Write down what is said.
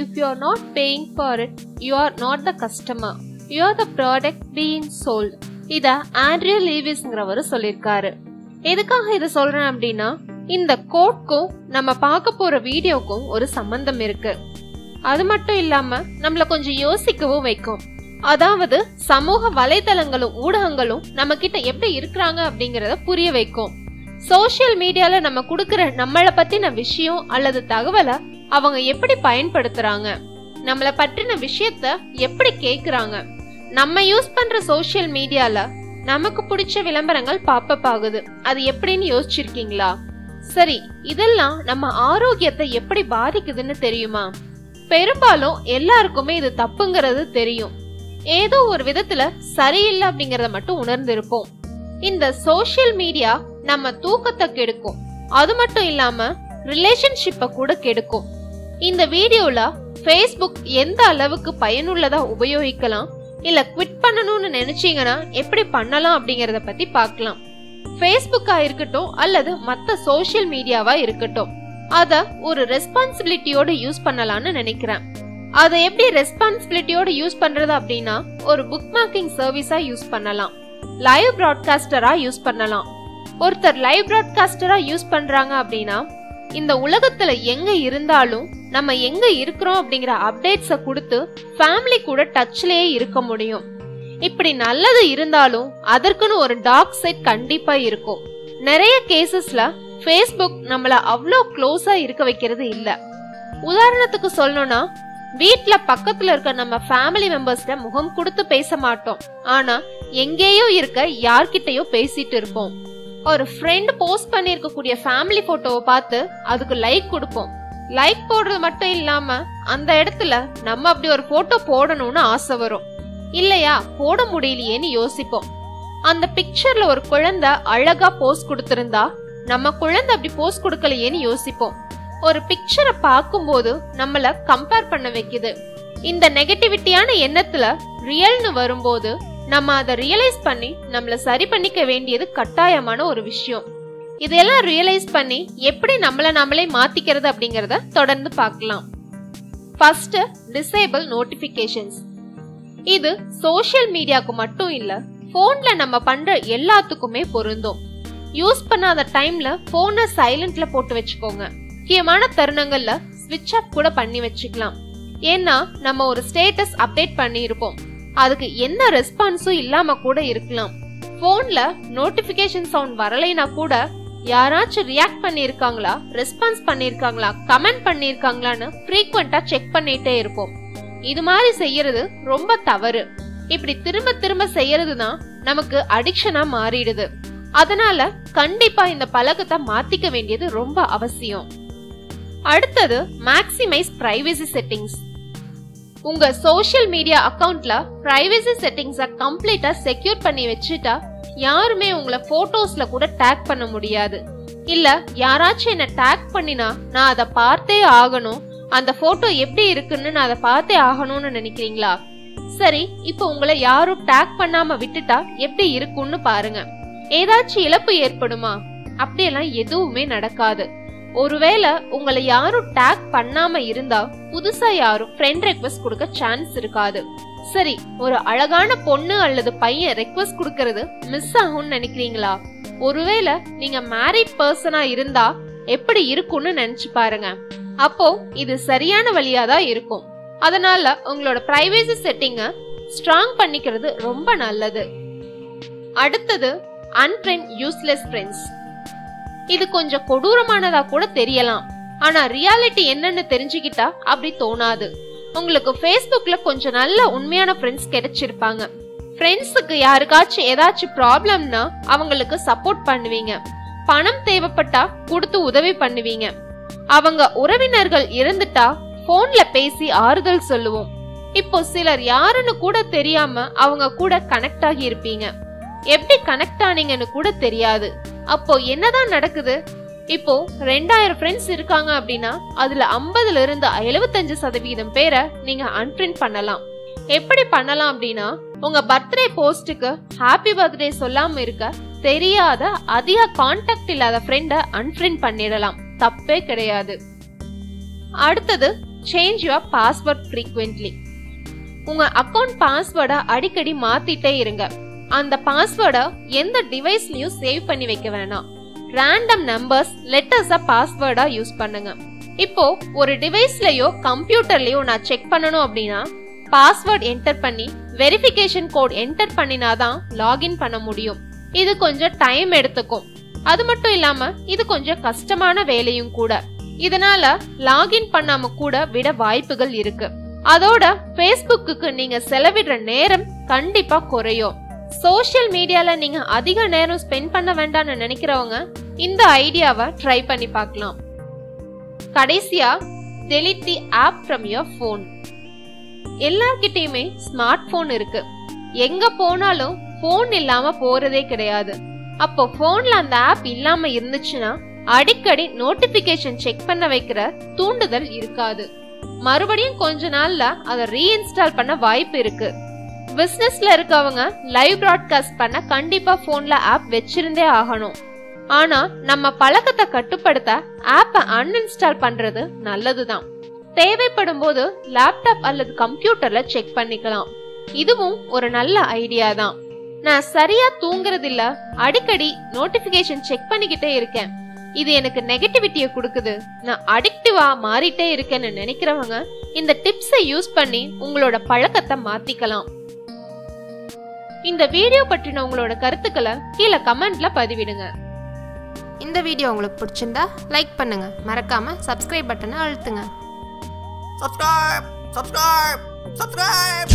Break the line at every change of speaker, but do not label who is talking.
If you are not paying for it you are not the customer you are the product being sold இத Andrea லீவிஸ்ங்கிறவரு சொல்லியிருக்காரு எதுக்காக இதை சொல்றேன் அப்படின்னா இந்த கோட்க்கும் நம்ம பார்க்க போற வீடியோக்கும் ஒரு சம்பந்தம் இருக்கு. அது மட்டும் இல்லாம நம்மள கொஞ்சம் யோசிக்கவும் வைக்கும். அதாவது சமூக வலைதளங்களும் ஊடகங்களும் நம்ம கிட்ட எப்படி இருக்கிறாங்க அப்படிங்கறத புரிய வைக்கும். சோசியல் மீடியால நம்ம கொடுக்கற நம்மளை பத்தின விஷயம் அல்லது தகவலை அவங்க எப்படி பயன்படுத்துறாங்க? நம்மள பற்றின விஷயத்த எப்படி கேக்குறாங்க? நம்ம யூஸ் பண்ற சோசியல் மீடியால நமக்கு பிடிச்ச விளம்பரங்கள் பாப்பப் ஆகுது. அது எப்படின்னு யோசிச்சிருக்கீங்களா? சரி இதெல்லாம் நம்ம ஆரோக்கியத்தை எப்படி பாதிக்குதுன்னு தெரியுமா? பெரும்பாலும் எல்லாருக்குமே இது தப்புங்கிறது தெரியும். ஏதோ ஒரு விதத்துல சரியில்லை அப்படிங்கறத மட்டும் உணர்ந்திருப்போம். இந்த சோசியல் மீடியா நம்ம தூக்கத்தை கெடுக்கும். அது மட்டும் இல்லாம ரிலேஷன்ஷிப்பை கூட கெடுக்கும். இந்த வீடியோல ஃபேஸ்புக் எந்த அளவுக்கு பயனுள்ளதா உபயோகிக்கலாம் இல்ல குவிட் பண்ணணும்னு நினைச்சீங்கன்னா எப்படி பண்ணலாம் அப்படிங்கறத பத்தி பார்க்கலாம். ஃபேஸ்புக்கா இருக்கட்டும் அல்லது மத்த சோஷியல் மீடியாவா இருக்கட்டும். அத ஒரு ரெஸ்பான்சிபிலிட்டியோட யூஸ் பண்ணலாம்னு நினைக்கிறேன். அதை எப்படி ரெஸ்பான்சிபிலிட்டியோட யூஸ் பண்றது அப்படின்னா ஒரு புக் மார்க்கிங் சர்வீஸா யூஸ் பண்ணலாம். லைவ் ப்ராட்காஸ்டரா யூஸ் பண்ணலாம். ஒருத்தர் லைவ் ப்ராட்காஸ்டரா யூஸ் பண்றாங்க அப்படின்னா இந்த உலகத்துல எங்க இருந்தாலும் நம்ம எங்க இருக்கிறோம் அப்படிங்கிற அப்டேட்ஸ கொடுத்து ஃபேமிலி கூட டச்லயே இருக்க முடியும். இப்படி நல்லது இருந்தாலும் அதற்குன்னு ஒரு டார்க் சைட் கண்டிப்பா இருக்கும். நிறைய கேசஸ்ல ஃபேஸ்புக் நம்மள அவ்வளோ க்ளோஸா இருக்க வைக்கிறது இல்ல. உதாரணத்துக்கு சொல்லணும்னா வீட்ல பக்கத்துல இருக்க நம்ம ஃபேமிலி மெம்பர்ஸ்ட முகம் கொடுத்து பேச மாட்டோம். ஆனா எங்கேயோ இருக்க யார்கிட்டயோ பேசிட்டு இருப்போம். ஒரு ஃப்ரெண்ட் போஸ்ட் பண்ணிருக்கக்கூடிய ஃபேமிலி போட்டோவை பார்த்து அதுக்கு லைக் கொடுப்போம். லைக் போடுறது மட்டும் இல்லாம அந்த இடத்துல நம்ம அப்படி ஒரு போட்டோ போடணும்னு ஆசை வரும். இல்லையா? போட முடியலையேன்னு யோசிப்போம். அந்த பிக்சர்ல ஒரு குழந்தை அழகா போஸ் கொடுத்திருந்தா நம்ம குழந்தை அப்படி போஸ் கொடுக்கலையேன்னு யோசிப்போம். ஒரு பிக்சரை பார்க்கும்போது நம்மள கம்பேர் பண்ண வைக்குது. இந்த நெகட்டிவிட்டியான எண்ணத்துல ரியல்னு வரும்போது நம்ம அதை ரியலைஸ் பண்ணி நம்மள சரி பண்ணிக்க வேண்டியது கட்டாயமான ஒரு விஷயம். இதெல்லாம் ரியலைஸ் பண்ணி எப்படி நம்மளை நாமளே மாத்திக்கிறது அப்படிங்கறத தொடர்ந்து பார்க்கலாம். ஃபர்ஸ்ட் டிசேபிள் நோட்டிபிகேஷன்ஸ் இது சோஷியல் மீடியாக்கு மட்டும் இல்ல போன்ல நம்ம பண்ற எல்லாத்துக்குமே பொருந்தும். யூஸ் பண்ணாத டைம்ல போனை சைலண்ட்ல போட்டு வச்சுக்கோங்க. முக்கியமான தருணங்கள்ல ஸ்விட்ச் ஆஃப் கூட பண்ணி வச்சுக்கலாம். ஏன்னா நம்ம ஒரு ஸ்டேட்டஸ் அப்டேட் பண்ணியிருப்போம். அதுக்கு என்ன ரெஸ்பான்ஸும் இல்லாம கூட இருக்கலாம். போன்ல நோட்டிபிகேஷன் சவுண்ட் வரலைனா கூட யாராச்சும் ரியாக்ட் பண்ணியிருக்காங்களா ரெஸ்பான்ஸ் பண்ணியிருக்காங்களா கமெண்ட் பண்ணியிருக்காங்களான்னு ஃப்ரீக்வெண்டா செக் பண்ணிகிட்டே இருப்போம். இது மாதிரி செய்யறது ரொம்ப தவறு. இப்படி திரும்ப திரும்ப செய்யறது தான் நமக்கு அடிக்ஷனா மாறிடுது. அதனால கண்டிப்பா இந்த பழக்கத்தை மாத்திக்க வேண்டியது ரொம்ப அவசியம். அடுத்தது மேக்ஸிமைஸ் பிரைவசி செட்டிங்ஸ் உங்க சோஷியல் மீடியா அக்கவுண்ட்ல பிரைவசி செட்டிங்ஸ கம்ப்ளீட்டா செக்யூர் பண்ணி வச்சுட்டா யாருமே உங்களை போட்டோஸ்ல கூட டேக் பண்ண முடியாது. இல்ல யாராச்சும் என்ன டேக் பண்ணினா நான் அதை பார்த்தே ஆகணும். அந்த போட்டோ எப்படி இருக்குன்னு நான் அதை பார்த்தே ஆகணும்னு நினைக்கிறீங்களா? சரி இப்போ உங்களை யாரும் டேக் பண்ணாம விட்டுட்டா எப்படி இருக்கும்னு பாருங்க. ஏதாச்சும் இழப்பு ஏற்படுமா? அப்படியெல்லாம் எதுவுமே நடக்காது. ஒருவேளை உங்களை யாரும் டேக் பண்ணாம இருந்தா புதுசா யாரும் ஃப்ரெண்ட் ரெக்வஸ்ட் கொடுக்க சான்ஸ் இருக்காது. சரி ஒரு அழகான பொண்ணு அல்லது பையன் ரெக்வஸ்ட் கொடுக்கறது மிஸ் ஆகும்னு நினைக்கிறீங்களா? ஒருவேளை நீங்க மேரிட் பர்சனா இருந்தா எப்படி இருக்கும்னு நினைச்சு பாருங்க. அப்போ இது சரியான வழியா தான் இருக்கும். அதனால உங்களோட பிரைவேசி செட்டிங்க ஸ்ட்ராங் பண்ணிக்கிறது ரொம்ப நல்லது. அடுத்தது அன்ஃப்ரெண்ட் யூஸ்லெஸ் ஃப்ரெண்ட்ஸ் இது கொஞ்சம் கொடூரமானதா கூட தெரியலாம். ஆனா ரியாலிட்டி என்னன்னு தெரிஞ்சுக்கிட்டா அப்படி தோணாது. உங்களுக்கு ஃபேஸ்புக்கில் கொஞ்சம் நல்ல உண்மையான ஃப்ரெண்ட்ஸ் கிடைச்சிருப்பாங்க. ஃப்ரெண்ட்ஸுக்கு யாருக்காச்சும் ஏதாச்சும் ப்ராப்ளம்னா அவங்களுக்கு சப்போர்ட் பண்ணுவீங்க. பணம் தேவைப்பட்டா கொடுத்து உதவி பண்ணுவீங்க. அவங்க உறவினர்கள் இருந்துட்டா போன்ல பேசி ஆறுதல் சொல்லுவோம். இப்போ சிலர் யாருன்னு கூட தெரியாம அவங்க கூட கனெக்ட் ஆகி இருப்பீங்க. எப்படி கனெக்ட் ஆனீங்கன்னு கூட தெரியாது. அப்போ என்னதான் நடக்குது? இப்போ ரெண்டாயிரம் ஃப்ரெண்ட்ஸ் இருக்காங்க அப்படின்னா அதுல ஐம்பதுல இருந்து எழுபத்தஞ்சு சதவீதம் பேரை நீங்க அன்பிரிண்ட் பண்ணலாம். எப்படி பண்ணலாம் அப்படின்னா உங்க பர்த்டே போஸ்டுக்கு ஹாப்பி பர்த்டே சொல்லாம இருக்க தெரியாத அதிக கான்டாக்ட் இல்லாத ஃப்ரெண்ட அன்ஃப்ரெண்ட் பண்ணிடலாம். தப்பே கிடையாது. அடுத்தது சேஞ்ச் யுவர் பாஸ்வேர்ட் ஃப்ரீக்வெண்ட்லி உங்க அக்கவுண்ட் பாஸ்வேர்டை அடிக்கடி மாத்திட்டே இருங்க. அந்த பாஸ்வேர்டை எந்த டிவைஸ்லயும் சேவ் பண்ணி வைக்க வேணாம். ரேண்டம் நம்பர்ஸ் லெட்டர்ஸை பாஸ்வேர்டாக யூஸ் பண்ணுங்க. இப்போ ஒரு டிவைஸ்லயோ கம்ப்யூட்டர்லயோ நான் செக் பண்ணணும் அப்படின்னா பாஸ்வேர்ட் என்டர் பண்ணி வெரிஃபிகேஷன் கோட் என்டர் பண்ணினாதான் லாகின் பண்ண முடியும். இது கொஞ்சம் டைம் எடுத்துக்கும். அது மட்டும் இல்லாம இது கொஞ்சம் கஷ்டமான வேலையும் கூட. இதனால லாகின் பண்ணாம கூட விட வாய்ப்புகள் இருக்கு. அதோட ஃபேஸ்புக்கு நீங்க செலவிடுற நேரம் கண்டிப்பா குறையும். சோஷியல் மீடியால நீங்க அதிக நேரம் ஸ்பெண்ட் பண்ண வேண்டாம்னு நினைக்கிறவங்க இந்த ஐடியாவை ட்ரை பண்ணி பார்க்கலாம். கடைசியா delete the app from your phone எல்லார்கிட்டயுமே ஸ்மார்ட் போன் இருக்கு. எங்க போனாலும் போன் இல்லாம போறதே கிடையாது. அப்போ போன்ல அந்த ஆப் இல்லாம இருந்துச்சுன்னா அடிக்கடி நோட்டிபிகேஷன் செக் பண்ண வைக்கிற தூண்டுதல் இருக்காது. மறுபடியும் கொஞ்ச நாள்ல அதை ரீஇன்ஸ்டால் பண்ண வாய்ப்பு இருக்கு. பிஸ்னஸ்ல இருக்கவங்க லைவ் ப்ராட்காஸ்ட் பண்ண கண்டிப்பா போன்ல ஆப் வச்சிருந்தே ஆகணும். ஆனா நம்ம பழக்கத்தை கட்டுப்படுத்த ஆப்பை அன்இன்ஸ்டால் பண்றது நல்லதுதான். தேவைப்படும் போது லேப்டாப் அல்லது கம்ப்யூட்டர்ல செக் பண்ணிக்கலாம். இதுவும் ஒரு நல்ல ஐடியா தான். நான் சரியா தூங்குறது இல்ல அடிக்கடி நோட்டிபிகேஷன் செக் பண்ணிக்கிட்டே இருக்கேன். இது எனக்கு நெகட்டிவிட்டியை கொடுக்குது. நான் அடிக்டிவா மாறிட்டே இருக்கேன்னு நினைக்கிறவங்க இந்த டிப்ஸை யூஸ் பண்ணி உங்களோட பழக்கத்தை மாத்திக்கலாம். இந்த வீடியோ பற்றின உங்களோட கருத்துக்களை கீழே கமெண்ட்ல பதிவிடுங்க.
இந்த வீடியோ உங்களுக்கு பிடிச்சிருந்தா லைக் பண்ணுங்க. மறக்காம சப்ஸ்கிரைப் பட்டனை அழுத்துங்க.
Subscribe, subscribe, subscribe.